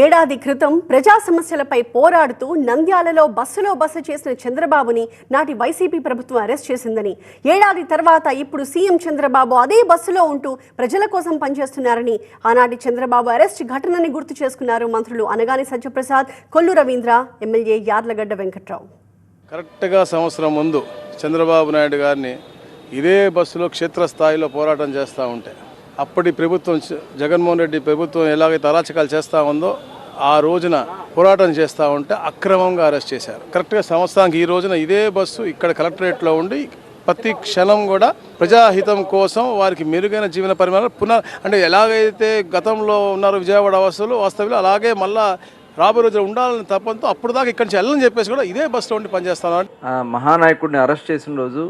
ఏడాది క్రితం ప్రజా సమస్యలపై పోరాడుతూ నంద్యాలలో బస్సులో బస చేసిన చంద్రబాబుని నాటి వైసీపీ ప్రభుత్వం అరెస్ట్ చేసిందని ఏడాది తర్వాత ఇప్పుడు సీఎం చంద్రబాబు అదే బస్సులో ఉంటూ ప్రజల కోసం పనిచేస్తున్నారని ఆనాటి చంద్రబాబు అరెస్ట్ ఘటనని గుర్తు చేసుకున్నారు మంత్రులు అనగాని సత్యప్రసాద్ కొల్లు రవీంద్ర ఎమ్మెల్యే యార్లగడ్డ వెంకట్రావు. కరెక్ట్గా సంవత్సరం ముందు చంద్రబాబు నాయుడు గారిని ఇదే బస్సులో క్షేత్రస్థాయిలో పోరాటం చేస్తూ ఉంటే అప్పటి ప్రభుత్వం జగన్మోహన్ రెడ్డి ప్రభుత్వం ఎలాగైతే అరాచకాలు చేస్తూ ఉందో ఆ రోజున పోరాటం చేస్తూ ఉంటే అక్రమంగా అరెస్ట్ చేశారు. కరెక్ట్గా సంవత్సరానికి ఈ రోజున ఇదే బస్సు ఇక్కడ కలెక్టరేట్లో ఉండి ప్రతి క్షణం కూడా ప్రజాహితం కోసం వారికి మెరుగైన జీవన పరిమాణాలు పునః అంటే ఎలాగైతే గతంలో ఉన్నారు విజయవాడ వాసులు వాస్తవ్యులు అలాగే మళ్ళా రాబోయే రోజులు ఉండాలని తప్పంతో అప్పుడు దాకా ఇక్కడి నుంచి వెళ్ళని చెప్పేసి కూడా ఇదే బస్సులో ఉండి పనిచేస్తాను మహానాయకుడిని అరెస్ట్ చేసిన రోజు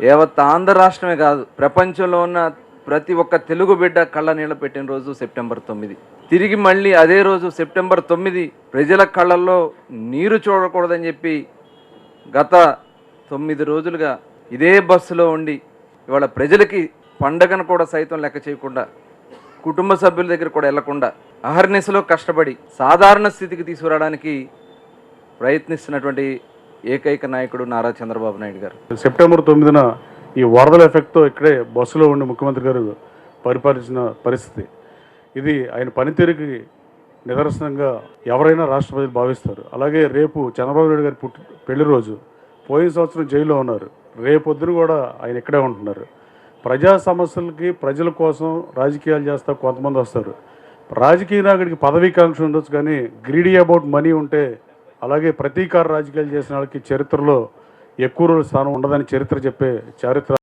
యావత్ ఆంధ్ర రాష్ట్రమే కాదు ప్రపంచంలో ఉన్న ప్రతి ఒక్క తెలుగు బిడ్డ కళ్ళ నీళ్ళ పెట్టిన రోజు సెప్టెంబర్ తొమ్మిది. తిరిగి మళ్ళీ అదే రోజు సెప్టెంబర్ తొమ్మిది ప్రజల కళ్ళల్లో నీరు చూడకూడదని చెప్పి గత తొమ్మిది రోజులుగా ఇదే బస్సులో ఉండి ఇవాళ ప్రజలకి పండగను కూడా సైతం లెక్క చేయకుండా కుటుంబ సభ్యుల దగ్గర కూడా వెళ్ళకుండా అహర్నిశలో కష్టపడి సాధారణ స్థితికి తీసుకురావడానికి ప్రయత్నిస్తున్నటువంటి ఏకైక నాయకుడు నారా చంద్రబాబు నాయుడు గారు. సెప్టెంబర్ తొమ్మిదిన ఈ వరదల ఎఫెక్ట్తో ఇక్కడే బస్సులో ఉండి ముఖ్యమంత్రి గారు పరిపాలించిన పరిస్థితి. ఇది ఆయన పనితీరుకి నిదర్శనంగా ఎవరైనా రాష్ట్ర ప్రజలు భావిస్తారు. అలాగే రేపు చంద్రబాబు నాయుడు గారి పుట్టి పెళ్ళి రోజు పోయిన సంవత్సరం జైల్లో ఉన్నారు. రేపొద్దున కూడా ఆయన ఇక్కడే ఉంటున్నారు. ప్రజా సమస్యలకి ప్రజల కోసం రాజకీయాలు చేస్తా కొంతమంది వస్తారు. రాజకీయ నాయకుడికి పదవీకాంక్ష ఉండొచ్చు కానీ గ్రీడీ అబౌట్ మనీ ఉంటే అలాగే ప్రతీకార రాజకీయాలు చేసిన వాళ్ళకి చరిత్రలో ఎక్కువ రోజుల స్థానం ఉండదని చరిత్ర చెప్పే చారిత్ర